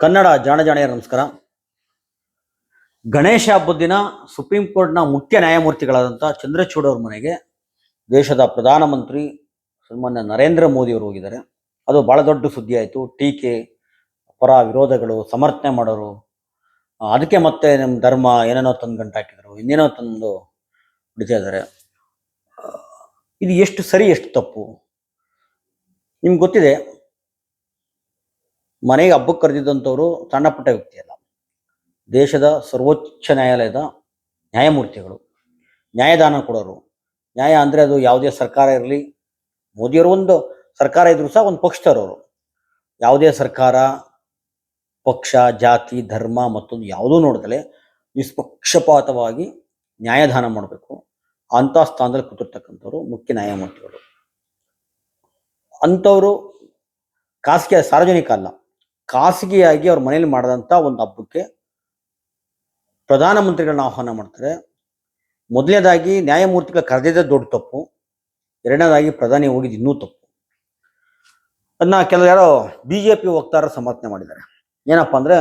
ಕನ್ನಡ ಜಾಣ ಜಾಣೆಯ ನಮಸ್ಕಾರ. ಗಣೇಶ ಹಬ್ಬದ ದಿನ ಸುಪ್ರೀಂ ಕೋರ್ಟ್ನ ಮುಖ್ಯ ನ್ಯಾಯಮೂರ್ತಿಗಳಾದಂಥ ಚಂದ್ರಚೂಡ್ ಅವ್ರ ಮನೆಗೆ ದೇಶದ ಪ್ರಧಾನಮಂತ್ರಿ ಸನ್ಮಾನ್ಯ ನರೇಂದ್ರ ಮೋದಿ ಅವರು ಹೋಗಿದ್ದಾರೆ. ಅದು ಬಹಳ ದೊಡ್ಡ ಸುದ್ದಿ ಆಯಿತು. ಟೀಕೆ, ಪರ ವಿರೋಧಗಳು, ಸಮರ್ಥನೆ ಮಾಡೋರು ಅದಕ್ಕೆ ಮತ್ತೆ ನಮ್ಮ ಧರ್ಮ ಏನೇನೋ ತಂದು ಗಂಟು ಹಾಕಿದ್ರು ಇನ್ನೇನೋ ತಂದು ಬಿಡ್ತಾ ಇದ್ದಾರೆ. ಇದು ಎಷ್ಟು ಸರಿ, ಎಷ್ಟು ತಪ್ಪು? ನಿಮ್ಗೆ ಗೊತ್ತಿದೆ ಮನೆಗೆ ಹಬ್ಬಕ್ಕೆ ಕರೆದಿದ್ದಂಥವರು ಸಣ್ಣ ಪುಟ್ಟ ವ್ಯಕ್ತಿ ಅಲ್ಲ. ದೇಶದ ಸರ್ವೋಚ್ಚ ನ್ಯಾಯಾಲಯದ ನ್ಯಾಯಮೂರ್ತಿಗಳು. ನ್ಯಾಯದಾನ ಕೊಡೋರು. ನ್ಯಾಯ ಅಂದರೆ ಅದು ಯಾವುದೇ ಸರ್ಕಾರ ಇರಲಿ, ಮೋದಿಯವರು ಒಂದು ಸರ್ಕಾರ ಇದ್ರು ಸಹ ಒಂದು ಪಕ್ಷದವರು ಯಾವುದೇ ಸರ್ಕಾರ, ಪಕ್ಷ, ಜಾತಿ, ಧರ್ಮ ಮತ್ತೊಂದು ಯಾವುದೂ ನೋಡ್ದಲೆ ನಿಷ್ಪಕ್ಷಪಾತವಾಗಿ ನ್ಯಾಯದಾನ ಮಾಡಬೇಕು. ಅಂಥ ಸ್ಥಾನದಲ್ಲಿ ಕೂತಿರ್ತಕ್ಕಂಥವ್ರು ಮುಖ್ಯ ನ್ಯಾಯಮೂರ್ತಿಗಳು. ಅಂಥವರು ಖಾಸಗಿ, ಸಾರ್ವಜನಿಕ ಅಲ್ಲ. ಖಾಸಗಿಯಾಗಿ ಅವ್ರ ಮನೇಲಿ ಮಾಡಿದಂಥ ಒಂದು ಹಬ್ಬಕ್ಕೆ ಪ್ರಧಾನಮಂತ್ರಿಗಳನ್ನ ಆಹ್ವಾನ ಮಾಡ್ತಾರೆ. ಮೊದಲನೇದಾಗಿ ನ್ಯಾಯಮೂರ್ತಿಗಳ ಕರೆದಿದ್ದ ದೊಡ್ಡ ತಪ್ಪು. ಎರಡನೇದಾಗಿ ಪ್ರಧಾನಿ ಹೋಗಿದ್ದು ಇನ್ನೂ ತಪ್ಪು. ಅದನ್ನ ಕೆಲವು ಯಾರೋ ಬಿ ಜೆ ಪಿ ವಕ್ತಾರ ಸಮರ್ಥನೆ ಮಾಡಿದ್ದಾರೆ. ಏನಪ್ಪ ಅಂದ್ರೆ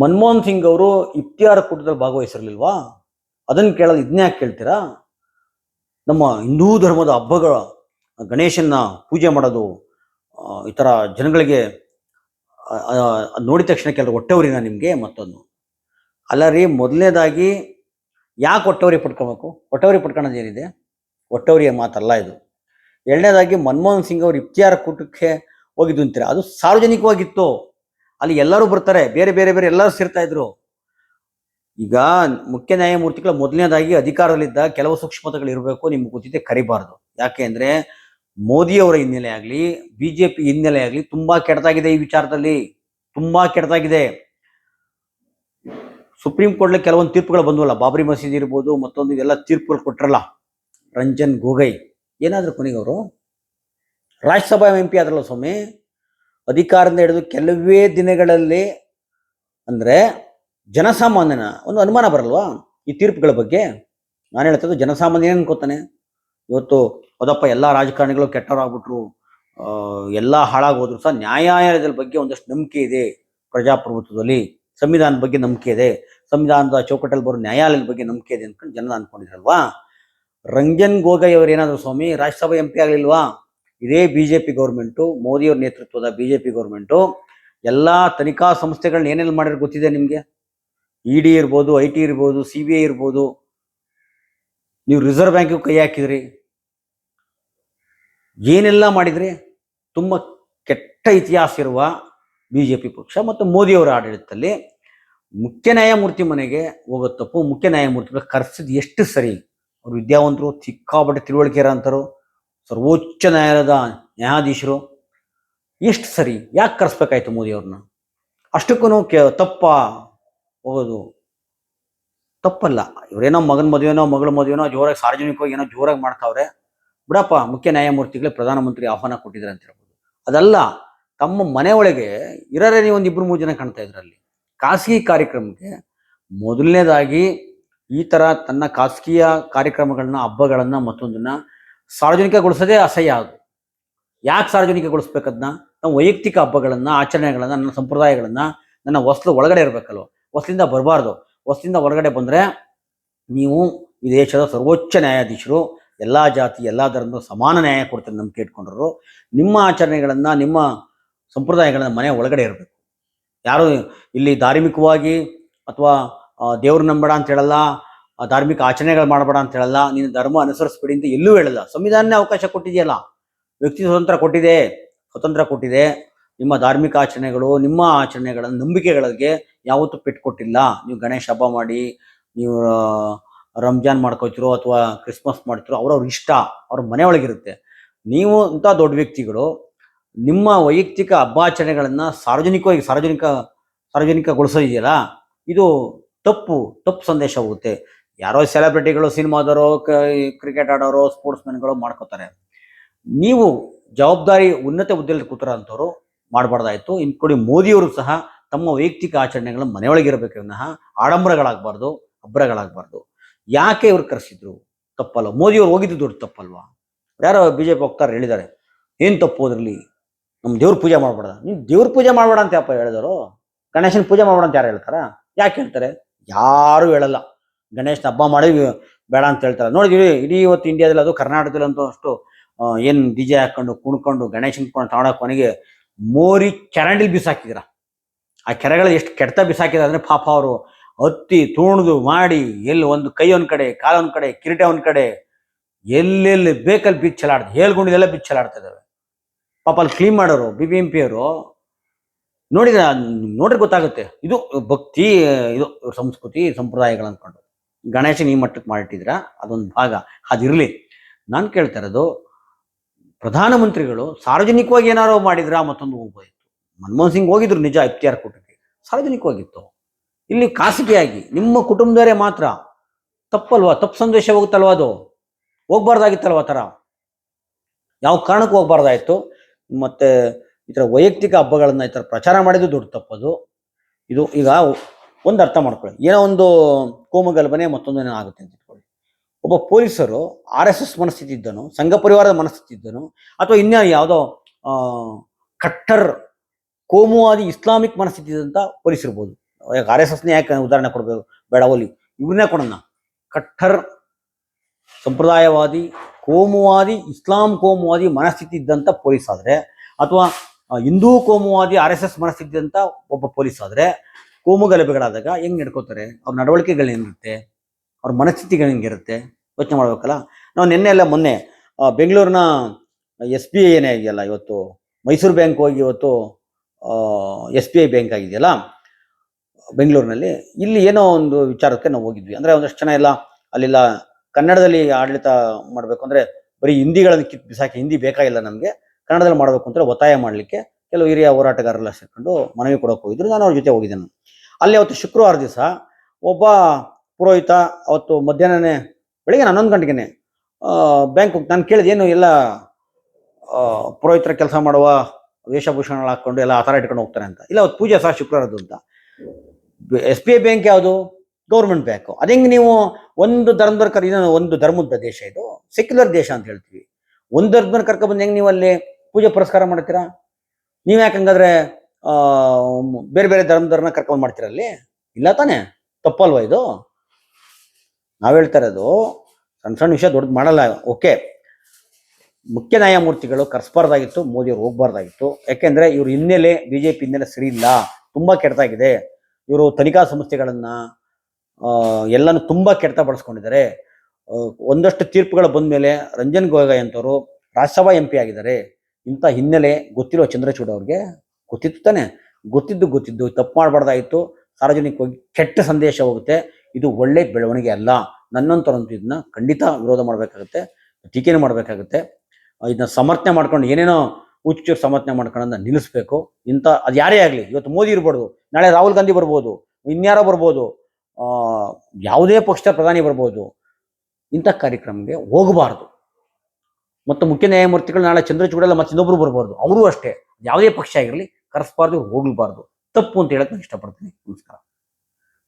ಮನಮೋಹನ್ ಸಿಂಗ್ ಅವರು ಇಫ್ತಿಯಾರ್ ಕೂಟದಲ್ಲಿ ಭಾಗವಹಿಸಿರ್ಲಿಲ್ವಾ? ಅದನ್ನ ಕೇಳೋದು ಇದನ್ನ ಯಾಕೆ ಕೇಳ್ತೀರಾ? ನಮ್ಮ ಹಿಂದೂ ಧರ್ಮದ ಹಬ್ಬಗಳ ಗಣೇಶನ್ನ ಪೂಜೆ ಮಾಡೋದು ಈ ಥರ ಜನಗಳಿಗೆ ನೋಡಿದ ತಕ್ಷಣ ಕೆಲವರು ಹೊಟ್ಟೆವರಿನ ನಿಮಗೆ ಮತ್ತೊಂದು. ಅಲ್ಲ ರೀ ಮೊದಲನೇದಾಗಿ ಯಾಕೆ ಹೊಟ್ಟೆವರಿ ಪಡ್ಕೊಬೇಕು? ಹೊಟ್ಟೆವರಿ ಪಡ್ಕೊಳ್ಳೋದೇನಿದೆ ಹೊಟ್ಟೆವರಿಯ ಮಾತಲ್ಲ ಇದು. ಎರಡನೇದಾಗಿ ಮನಮೋಹನ್ ಸಿಂಗ್ ಅವರು ಇಫ್ತಿಯಾರ ಕೂಟಕ್ಕೆ ಹೋಗಿದ್ದು ಅಂತೀರ? ಅದು ಸಾರ್ವಜನಿಕವಾಗಿತ್ತು. ಅಲ್ಲಿ ಎಲ್ಲರೂ ಬರ್ತಾರೆ. ಬೇರೆ ಬೇರೆ ಬೇರೆ ಎಲ್ಲರೂ ಸೇರ್ತಾ ಇದ್ರು. ಈಗ ಮುಖ್ಯ ನ್ಯಾಯಮೂರ್ತಿಗಳ ಮೊದಲನೇದಾಗಿ ಅಧಿಕಾರದಲ್ಲಿದ್ದ ಕೆಲವು ಸೂಕ್ಷ್ಮತೆಗಳು ಇರಬೇಕು. ನಿಮ್ಗೆ ಗೊತ್ತಿದೆ ಕರಿಬಾರ್ದು. ಯಾಕೆ ಅಂದ್ರೆ ಮೋದಿ ಅವರ ಹಿನ್ನೆಲೆ ಆಗಲಿ, ಬಿಜೆಪಿ ಹಿನ್ನೆಲೆ ಆಗಲಿ ತುಂಬಾ ಕೆಟ್ಟದಾಗಿದೆ ಈ ವಿಚಾರದಲ್ಲಿ. ತುಂಬಾ ಕೆಟ್ಟದಾಗಿದೆ. ಸುಪ್ರೀಂ ಕೋರ್ಟ್ಲಿ ಕೆಲವೊಂದು ತೀರ್ಪುಗಳು ಬಂದವಲ್ಲ, ಬಾಬ್ರಿ ಮಸೀದಿ ಇರ್ಬೋದು, ಮತ್ತೊಂದು ಎಲ್ಲ ತೀರ್ಪುಗಳು ಕೊಟ್ಟರಲ್ಲ ರಂಜನ್ ಗೊಗೈ ಏನಾದ್ರು ಕೊನೆಗೆ ಅವರು ರಾಜ್ಯಸಭಾ ಎಂ ಪಿ ಆದ್ರಲ್ಲ ಸ್ವಾಮಿ, ಅಧಿಕಾರದಿಂದ ಹಿಡಿದು ಕೆಲವೇ ದಿನಗಳಲ್ಲಿ ಅಂದ್ರೆ ಜನಸಾಮಾನ್ಯನ ಒಂದು ಅನುಮಾನ ಬರಲ್ವಾ ಈ ತೀರ್ಪುಗಳ ಬಗ್ಗೆ? ನಾನು ಹೇಳ್ತದ್ದು ಜನಸಾಮಾನ್ಯ ಏನ್ ಅನ್ಕೋತಾನೆ? ಇವತ್ತು ಹೌದಪ್ಪ, ಎಲ್ಲ ರಾಜಕಾರಣಿಗಳು ಕೆಟ್ಟವರಾಗ್ಬಿಟ್ರು ಎಲ್ಲ ಹಾಳಾಗೋದ್ರು ಸಹ ನ್ಯಾಯಾಲಯದ ಬಗ್ಗೆ ಒಂದಷ್ಟು ನಂಬಿಕೆ ಇದೆ ಪ್ರಜಾಪ್ರಭುತ್ವದಲ್ಲಿ. ಸಂವಿಧಾನದ ಬಗ್ಗೆ ನಂಬಿಕೆ ಇದೆ. ಸಂವಿಧಾನದ ಚೌಕಟ್ಟಲ್ಲಿ ಬರೋ ನ್ಯಾಯಾಲಯದ ಬಗ್ಗೆ ನಂಬಿಕೆ ಇದೆ ಅಂದ್ಕೊಂಡು ಜನ ಅನ್ಕೊಂಡಿದ್ರಲ್ವಾ? ರಂಜನ್ ಗೋಗೊಯ್ ಅವರು ಏನಾದ್ರು ಸ್ವಾಮಿ, ರಾಜ್ಯಸಭಾ ಎಂ ಪಿ ಆಗಲಿಲ್ವಾ? ಇದೇ ಬಿ ಜೆ ಪಿ ಗೌರ್ಮೆಂಟು ಮೋದಿಯವ್ರ ನೇತೃತ್ವದ ಬಿಜೆಪಿ ಗೌರ್ಮೆಂಟು ಎಲ್ಲಾ ತನಿಖಾ ಸಂಸ್ಥೆಗಳನ್ನ ಏನೇನು ಮಾಡಿರೋ ಗೊತ್ತಿದೆ ನಿಮ್ಗೆ? ಇ ಡಿ ಇರ್ಬೋದು ಐ ಟಿ ಇರ್ಬೋದು ಸಿ ಬಿ ಐ ಇರ್ಬೋದು. ನೀವು ರಿಸರ್ವ್ ಬ್ಯಾಂಕಿಗೆ ಕೈ ಹಾಕಿದ್ರಿ. ಏನೆಲ್ಲ ಮಾಡಿದರೆ ತುಂಬ ಕೆಟ್ಟ ಇತಿಹಾಸ ಇರುವ ಬಿ ಜೆ ಪಿ ಪಕ್ಷ ಮತ್ತು ಮೋದಿಯವರ ಆಡಳಿತದಲ್ಲಿ ಮುಖ್ಯ ನ್ಯಾಯಮೂರ್ತಿ ಮನೆಗೆ ಹೋಗೋ ತಪ್ಪು ಮುಖ್ಯ ನ್ಯಾಯಮೂರ್ತಿಗಳು ಕರೆಸಿದ್ದು ಎಷ್ಟು ಸರಿ? ಅವರು ವಿದ್ಯಾವಂತರು, ಸಿಕ್ಕಾಪಟ್ಟೆ ತಿಳುವಳಿಕೆರ ಅಂತರು, ಸರ್ವೋಚ್ಚ ನ್ಯಾಯಾಲಯದ ನ್ಯಾಯಾಧೀಶರು ಎಷ್ಟು ಸರಿ? ಯಾಕೆ ಕರೆಸ್ಬೇಕಾಯ್ತು ಮೋದಿಯವ್ರನ್ನ ಅಷ್ಟಕ್ಕೂ ಕೆ, ತಪ್ಪ ಹೋಗೋದು ತಪ್ಪಲ್ಲ. ಇವರೇನೋ ಮಗನ ಮದುವೆನೋ, ಮಗಳ ಮದುವೆನೋ, ಜೋರಾಗಿ ಸಾರ್ವಜನಿಕವಾಗಿ ಏನೋ ಜೋರಾಗಿ ಮಾಡ್ತಾವ್ರೆ. ಬಿಡಪ್ಪ, ಮುಖ್ಯ ನ್ಯಾಯಮೂರ್ತಿಗಳೇ ಪ್ರಧಾನಮಂತ್ರಿ ಆಹ್ವಾನ ಕೊಟ್ಟಿದ್ದಾರೆ ಅಂತ ಹೇಳ್ಬೋದು. ಅದಲ್ಲ, ತಮ್ಮ ಮನೆ ಒಳಗೆ ಇರರೇ ನೀವು ಒಂದು ಇಬ್ಬರು ಮೂರು ಜನ ಕಾಣ್ತಾ ಇದ್ರಲ್ಲಿ ಖಾಸಗಿ ಕಾರ್ಯಕ್ರಮಕ್ಕೆ ಮೊದಲನೇದಾಗಿ ಈ ಥರ ತನ್ನ ಖಾಸಗಿಯ ಕಾರ್ಯಕ್ರಮಗಳನ್ನ, ಹಬ್ಬಗಳನ್ನು ಮತ್ತೊಂದನ್ನ ಸಾರ್ವಜನಿಕಗೊಳಿಸೋದೇ ಅಸಹ್ಯ ಅದು. ಯಾಕೆ ಸಾರ್ವಜನಿಕಗೊಳಿಸ್ಬೇಕದ್ನ? ನಮ್ಮ ವೈಯಕ್ತಿಕ ಹಬ್ಬಗಳನ್ನು, ಆಚರಣೆಗಳನ್ನು, ನನ್ನ ಸಂಪ್ರದಾಯಗಳನ್ನು ನನ್ನ ವಸ್ತು ಒಳಗಡೆ ಇರಬೇಕಲ್ವ? ವಸ್ತಿಂದ ಬರಬಾರ್ದು. ವಸ್ತಿಂದ ಹೊರಗಡೆ ಬಂದರೆ ನೀವು ಈ ದೇಶದ ಸರ್ವೋಚ್ಚ ನ್ಯಾಯಾಧೀಶರು ಎಲ್ಲಾ ಜಾತಿ, ಎಲ್ಲ ಧರ್ಮದ ಸಮಾನ ನ್ಯಾಯ ಕೊಡ್ತಾರೆ ನಂಬಿಕೆ ಇಟ್ಕೊಂಡ್ರು ನಿಮ್ಮ ಆಚರಣೆಗಳನ್ನ, ನಿಮ್ಮ ಸಂಪ್ರದಾಯಗಳನ್ನು ಮನೆ ಒಳಗಡೆ ಇರಬೇಕು. ಯಾರು ಇಲ್ಲಿ ಧಾರ್ಮಿಕವಾಗಿ ಅಥವಾ ದೇವ್ರ ನಂಬೇಡ ಅಂತ ಹೇಳಲ್ಲ ಧಾರ್ಮಿಕ ಆಚರಣೆಗಳು ಮಾಡಬೇಡ ಅಂತ ಹೇಳಲ್ಲ, ನೀನು ಧರ್ಮ ಅನುಸರಿಸ್ಬೇಡಿ ಅಂತ ಎಲ್ಲೂ ಹೇಳಲ್ಲ. ಸಂವಿಧಾನನೇ ಅವಕಾಶ ಕೊಟ್ಟಿದೆಯಲ್ಲ? ವ್ಯಕ್ತಿ ಸ್ವತಂತ್ರ ಕೊಟ್ಟಿದೆ ಸ್ವತಂತ್ರ ಕೊಟ್ಟಿದೆ. ನಿಮ್ಮ ಧಾರ್ಮಿಕ ಆಚರಣೆಗಳು, ನಿಮ್ಮ ಆಚರಣೆಗಳ ನಂಬಿಕೆಗಳಿಗೆ ಯಾವತ್ತೂ ಪೆಟ್ಟು ಕೊಟ್ಟಿಲ್ಲ. ನೀವು ಗಣೇಶ ಹಬ್ಬ ಮಾಡಿ, ನೀವು ರಂಜಾನ್ ಮಾಡ್ಕೋತಿರೋ ಅಥವಾ ಕ್ರಿಸ್ಮಸ್ ಮಾಡ್ತಿರೋ ಅವ್ರವ್ರ ಇಷ್ಟ, ಅವ್ರ ಮನೆ ಒಳಗಿರುತ್ತೆ. ನೀವು ಇಂಥ ದೊಡ್ಡ ವ್ಯಕ್ತಿಗಳು, ನಿಮ್ಮ ವೈಯಕ್ತಿಕ ಹಬ್ಬಾಚರಣೆಗಳನ್ನ ಸಾರ್ವಜನಿಕವಾಗಿ ಸಾರ್ವಜನಿಕ, ಸಾರ್ವಜನಿಕಗೊಳಿಸೋದಿದೆಯಲ್ಲ, ಇದು ತಪ್ಪು ತಪ್ಪು ಸಂದೇಶ ಹೋಗುತ್ತೆ. ಯಾರೋ ಸೆಲೆಬ್ರಿಟಿಗಳು, ಸಿನಿಮಾದವರು ಕ್ರಿಕೆಟ್ ಆಡೋರು ಸ್ಪೋರ್ಟ್ಸ್ ಮೆನ್ಗಳು ಮಾಡ್ಕೋತಾರೆ. ನೀವು ಜವಾಬ್ದಾರಿ, ಉನ್ನತ ಹುದ್ದೆಯಲ್ಲಿ ಕೂತರ ಅಂಥವ್ರು ಮಾಡಬಾರ್ದಾಯ್ತು. ಇನ್ಕೊಡಿ ಮೋದಿಯವರು ಸಹ ತಮ್ಮ ವೈಯಕ್ತಿಕ ಆಚರಣೆಗಳು ಮನೆಯೊಳಗಿರಬೇಕು ವಿನಃ ಆಡಂಬರಗಳಾಗಬಾರ್ದು, ಅಬ್ಬರಗಳಾಗಬಾರ್ದು. ಯಾಕೆ ಇವ್ರು ಕರೆಸಿದ್ರು? ತಪ್ಪಲ್ಲ. ಮೋದಿಯವ್ರು ಹೋಗಿದ್ದು ದೊಡ್ಡ ತಪ್ಪಲ್ವಾ? ಯಾರೋ ಬಿ ಜೆ ಪಿ ಹೋಗ್ತಾರೆ ಹೇಳಿದ್ದಾರೆ, ಏನು ತಪ್ಪು ಅದರಲ್ಲಿ? ನಮ್ಮ ದೇವ್ರ ಪೂಜೆ ಮಾಡ್ಬೇಡ ನೀನು ದೇವ್ರ ಪೂಜೆ ಮಾಡ್ಬೇಡ ಅಂತ ಯಪ್ಪ ಹೇಳಿದರು ಗಣೇಶನ ಪೂಜೆ ಮಾಡ್ಬೇಡ ಅಂತ ಯಾರು ಹೇಳ್ತಾರ? ಯಾಕೆ ಹೇಳ್ತಾರೆ? ಯಾರು ಹೇಳಲ್ಲ. ಗಣೇಶನ ಹಬ್ಬ ಮಾಡಿ ಬೇಡ ಅಂತ ಹೇಳ್ತಾರೆ. ನೋಡಿದ್ವಿ, ಇಡೀ ಇವತ್ತು ಇಂಡಿಯಾದಲ್ಲಿ ಅದು, ಕರ್ನಾಟಕದಲ್ಲಿ ಅಂತೂ ಅಷ್ಟು ಏನು ಡಿಜೆ ಹಾಕೊಂಡು ಕುಣ್ಕೊಂಡು ಗಣೇಶನ್ ತಗೊಂಡೋಗಿ ಕೊನೆಗೆ ಮೋರಿ ಕೆರಂಡಿಲ್ ಬಿಸಾಕಿದ್ರ. ಆ ಕೆರೆಗಳಲ್ಲಿ ಎಷ್ಟು ಕೆಡ್ತ ಬಿಸಾಕಿದ್ರೆ ಅಂದರೆ ಪಾಪ ಅವರು ಹತ್ತಿ ತುಣಿದು ಮಾಡಿ ಎಲ್ಲಿ ಒಂದು ಕೈ ಒಂದ್ ಕಡೆ ಕಾಲ ಒಂದ್ ಕಡೆ ಕಿರೀಟ ಒಂದು ಕಡೆ, ಎಲ್ಲೆಲ್ಲಿ ಬೇಕಲ್ಲಿ ಬಿಚ್ಚಲಾಡ್ದು, ಹೇಳ್ಕೊಂಡಿದ್ದೆಲ್ಲ ಬಿಚ್ಚಲಾಡ್ತಾ ಇದಾವೆ ಪಾಪ ಅಲ್ಲಿ ಕ್ಲೀನ್ ಮಾಡೋರು ಬಿ ಬಿ ಎಂ ಪಿ ಅವರು ನೋಡಿದ್ರೆ, ನೋಡ್ರಿ ಗೊತ್ತಾಗುತ್ತೆ. ಇದು ಭಕ್ತಿ, ಇದು ಸಂಸ್ಕೃತಿ, ಸಂಪ್ರದಾಯಗಳು ಅಂದ್ಕೊಂಡು ಗಣೇಶನ ಈ ಮಟ್ಟಕ್ಕೆ ಮಾಡಿಟ್ಟಿದ್ರ ಅದೊಂದು ಭಾಗ. ಅದಿರಲಿ. ನಾನು ಕೇಳ್ತಾ ಇರೋದು, ಪ್ರಧಾನಮಂತ್ರಿಗಳು ಸಾರ್ವಜನಿಕವಾಗಿ ಏನಾರೋ ಮಾಡಿದ್ರ ಮತ್ತೊಂದು ಹೋಗ್ಬೋದಿತ್ತು. ಮನಮೋಹನ್ ಸಿಂಗ್ ಹೋಗಿದ್ರು ನಿಜ ಇಫ್ತಿಯಾರ್ ಕೂಟಕ್ಕೆ ಸಾರ್ವಜನಿಕವಾಗಿತ್ತು. ಇಲ್ಲಿ ಖಾಸಗಿಯಾಗಿ, ನಿಮ್ಮ ಕುಟುಂಬದವರೇ ಮಾತ್ರ ತಪ್ಪಲ್ವಾ? ತಪ್ಪು ಸಂದೇಶ ಹೋಗುತ್ತಲ್ವಾ ಅದು? ಹೋಗ್ಬಾರ್ದಾಗಿತ್ತಲ್ವ ಥರ? ಯಾವ ಕಾರಣಕ್ಕೂ ಹೋಗ್ಬಾರ್ದಾಯಿತು. ಮತ್ತೆ ಈ ಥರ ವೈಯಕ್ತಿಕ ಹಬ್ಬಗಳನ್ನ ಈ ಥರ ಪ್ರಚಾರ ಮಾಡಿದ್ದು ದೊಡ್ಡ ತಪ್ಪದು ಇದು ಈಗ ಒಂದು ಅರ್ಥ ಮಾಡ್ಕೊಳ್ಳಿ. ಏನೋ ಒಂದು ಕೋಮಗಲ್ಬನೆ ಮತ್ತೊಂದು ಏನೋ ಆಗುತ್ತೆ ಅಂತ ಇಟ್ಕೊಳ್ಳಿ. ಒಬ್ಬ ಪೊಲೀಸರು ಆರ್ ಎಸ್ ಎಸ್ ಮನಸ್ಥಿತಿ ಇದ್ದನು, ಸಂಘ ಪರಿವಾರದ ಮನಸ್ಥಿತಿ ಇದ್ದನು, ಅಥವಾ ಇನ್ಯಾವ ಯಾವುದೋ ಕಟ್ಟರ್, ಕೋಮುವಾದಿ, ಇಸ್ಲಾಮಿಕ್ ಮನಸ್ಥಿತಿ ಇದ್ದಂತ ಪೊಲೀಸ್ ಇರ್ಬೋದು. ಆರ್ ಎಸ್ ಎಸ್ನೇ ಯಾಕೆ ಉದಾಹರಣೆ ಕೊಡಬೇಕು? ಬೇಡ ಒಲಿ ಇವ್ರನ್ನೇ ಕೊಡೋಣ. ಕಟ್ಟರ್, ಸಂಪ್ರದಾಯವಾದಿ, ಕೋಮುವಾದಿ, ಇಸ್ಲಾಂ ಕೋಮುವಾದಿ ಮನಸ್ಥಿತಿ ಇದ್ದಂಥ ಪೊಲೀಸ್ ಆದರೆ, ಅಥವಾ ಹಿಂದೂ ಕೋಮುವಾದಿ ಆರ್ ಎಸ್ ಎಸ್ ಮನಸ್ಥಿತಿ ಅಂತ ಒಬ್ಬ ಪೊಲೀಸ್ ಆದರೆ, ಕೋಮು ಗಲಭೆಗಳಾದಾಗ ಹೆಂಗೆ ನಡ್ಕೋತಾರೆ? ಅವ್ರ ನಡವಳಿಕೆಗಳು ಏನಿರುತ್ತೆ ಅವ್ರ ಮನಸ್ಥಿತಿಗಳು ಹೆಂಗಿರುತ್ತೆ? ಯೋಚನೆ ಮಾಡ್ಬೇಕಲ್ಲ? ನಾವು ನಿನ್ನೆ ಎಲ್ಲ ಮೊನ್ನೆ ಬೆಂಗಳೂರಿನ ಎಸ್ ಬಿ ಐ ಏನೇ ಇದೆಯಲ್ಲ ಇವತ್ತು? ಮೈಸೂರು ಬ್ಯಾಂಕ್ ಹೋಗಿ ಇವತ್ತು ಎಸ್ ಬಿ ಐ ಬ್ಯಾಂಕ್ ಆಗಿದೆಯಲ್ಲ? ಬೆಂಗಳೂರಿನಲ್ಲಿ ಇಲ್ಲಿ ಏನೋ ಒಂದು ವಿಚಾರಕ್ಕೆ ನಾವು ಹೋಗಿದ್ವಿ. ಅಂದ್ರೆ ಒಂದಷ್ಟು ಜನ ಎಲ್ಲ ಅಲ್ಲೆಲ್ಲ ಕನ್ನಡದಲ್ಲಿ ಆಡಳಿತ ಮಾಡಬೇಕು ಅಂದ್ರೆ ಬರೀ ಹಿಂದಿಗಳನ್ನು ಕಿತ್ತು ಬಿಸಾಕಿ ಹಿಂದಿ ಬೇಕಾಗಿಲ್ಲ ನಮಗೆ. ಕನ್ನಡದಲ್ಲಿ ಮಾಡಬೇಕು ಅಂತ ಒತ್ತಾಯ ಮಾಡಲಿಕ್ಕೆ ಕೆಲವು ಹಿರಿಯ ಹೋರಾಟಗಾರರೆಲ್ಲ ಸೇರ್ಕೊಂಡು ಮನವಿ ಕೊಡೋಕೆ ಹೋಗಿದ್ರು. ನಾನು ಅವ್ರ ಜೊತೆ ಹೋಗಿದ್ದೆ ನಾನು ಅಲ್ಲಿ ಅವತ್ತು ಶುಕ್ರವಾರ ದಿವಸ ಒಬ್ಬ ಪುರೋಹಿತ ಅವತ್ತು ಮಧ್ಯಾಹ್ನನೇ, ಬೆಳಿಗ್ಗೆ ಹನ್ನೊಂದು ಗಂಟೆಗೆ ಬ್ಯಾಂಕ್ ನಾನು ಕೇಳಿದೆ, ಏನು ಎಲ್ಲ ಪುರೋಹಿತರ ಕೆಲಸ ಮಾಡುವ ವೇಷಭೂಷಣಗಳು ಹಾಕ್ಕೊಂಡು ಎಲ್ಲ ಆ ಥರ ಇಟ್ಕೊಂಡು ಹೋಗ್ತಾರೆ ಅಂತ. ಇಲ್ಲ, ಅವತ್ತು ಪೂಜೆ ಸಹ ಶುಕ್ರವಾರದ್ದು ಅಂತ. ಎಸ್ ಬಿ ಐ ಬ್ಯಾಂಕ್ ಯಾವುದು? ಗೌರ್ಮೆಂಟ್ ಬ್ಯಾಂಕು ಹೆಂಗೆ ನೀವು ಒಂದು ಧರ್ಮದ ಕರ್ ಇದು ಒಂದು ಧರ್ಮದ ದೇಶ ಇದು. ಸೆಕ್ಯುಲರ್ ದೇಶ ಅಂತ ಹೇಳ್ತೀವಿ. ಒಂದು ಕರ್ಕ ಕರ್ಕೊಂಡ್ಬಂದು ಹೆಂಗೆ ನೀವು ಅಲ್ಲಿ ಪೂಜೆ ಪುರಸ್ಕಾರ ಮಾಡ್ತೀರಾ? ನೀವು ಯಾಕೆ ಹಂಗಾದ್ರೆ ಬೇರೆ ಬೇರೆ ಧರ್ಮದವ್ರನ್ನ ಕರ್ಕೊಂಡು ಮಾಡ್ತೀರ ಅಲ್ಲಿ? ಇಲ್ಲ ತಾನೇ? ತಪ್ಪಲ್ವಾ ಇದು? ನಾವು ಹೇಳ್ತಾ ಇರೋದು ಸಣ್ಣ ಸಣ್ಣ ವಿಷಯ ದೊಡ್ಡದು ಮಾಡಲ್ಲ. ಓಕೆ. ಮುಖ್ಯ ನ್ಯಾಯಮೂರ್ತಿಗಳು ಕರೆಸ್ಬಾರ್ದಾಗಿತ್ತು, ಮೋದಿಯವ್ರು ಹೋಗ್ಬಾರ್ದಾಗಿತ್ತು. ಯಾಕೆಂದ್ರೆ ಇವ್ರ ಹಿನ್ನೆಲೆ ಬಿಜೆಪಿ ಹಿನ್ನೆಲೆ ಸರಿ ಇಲ್ಲ. ತುಂಬಾ ಕೆಡ್ತಾಗಿದೆ ಇವರು ತನಿಖಾ ಸಂಸ್ಥೆಗಳನ್ನ ಎಲ್ಲನೂ ತುಂಬ ಕೆಡ್ತ ಬಳಸ್ಕೊಂಡಿದ್ದಾರೆ ಒಂದಷ್ಟು ತೀರ್ಪುಗಳು ಬಂದ್ಮೇಲೆ ರಂಜನ್ ಗೊಗೊಯ್ ಅಂತವರು ರಾಜ್ಯಸಭಾ ಎಂ ಆಗಿದ್ದಾರೆ. ಇಂಥ ಹಿನ್ನೆಲೆ ಗೊತ್ತಿರೋ ಚಂದ್ರಚೂಡ್ ಅವ್ರಿಗೆ ಗೊತ್ತಿತ್ತು ತಾನೆ. ಗೊತ್ತಿದ್ದು ಗೊತ್ತಿದ್ದು, ತಪ್ಪು ಮಾಡಬಾರ್ದಾಯಿತು. ಸಾರ್ವಜನಿಕವಾಗಿ ಕೆಟ್ಟ ಸಂದೇಶ ಹೋಗುತ್ತೆ. ಇದು ಒಳ್ಳೆ ಬೆಳವಣಿಗೆ ಅಲ್ಲ. ನನ್ನಂತರಂತೂ ಇದನ್ನ ಖಂಡಿತ ವಿರೋಧ ಮಾಡಬೇಕಾಗುತ್ತೆ ಟೀಕೆನೂ ಮಾಡಬೇಕಾಗುತ್ತೆ. ಇದನ್ನ ಸಮರ್ಥನೆ ಮಾಡ್ಕೊಂಡು ಏನೇನೋ ಹುಚ್ಚು ಸಮರ್ಥನೆ ಮಾಡ್ಕೊಳ್ಳೋದನ್ನ ನಿಲ್ಲಿಸ್ಬೇಕು. ಇಂಥ ಅದು ಯಾರೇ ಆಗಲಿ, ಇವತ್ತು ಮೋದಿ ಇರ್ಬಾರ್ದು ನಾಳೆ ರಾಹುಲ್ ಗಾಂಧಿ ಬರ್ಬೋದು, ಇನ್ಯಾರೋ ಬರ್ಬೋದು ಯಾವುದೇ ಪಕ್ಷದ ಪ್ರಧಾನಿ ಬರ್ಬೋದು, ಇಂಥ ಕಾರ್ಯಕ್ರಮಕ್ಕೆ ಹೋಗಬಾರ್ದು. ಮತ್ತು ಮುಖ್ಯ ನ್ಯಾಯಮೂರ್ತಿಗಳು ನಾಳೆ ಚಂದ್ರಚೂಡಲ್ಲ ಮತ್ತೆ ಇನ್ನೊಬ್ರು ಬರ್ಬಾರ್ದು ಅವರು ಅಷ್ಟೇ. ಯಾವುದೇ ಪಕ್ಷ ಆಗಿರಲಿ, ಕರೆಸ್ಬಾರ್ದು, ಹೋಗಬಾರ್ದು. ತಪ್ಪು ಅಂತ ಹೇಳಕ್ ನಾನು ಇಷ್ಟಪಡ್ತೀನಿ. ನಮಸ್ಕಾರ.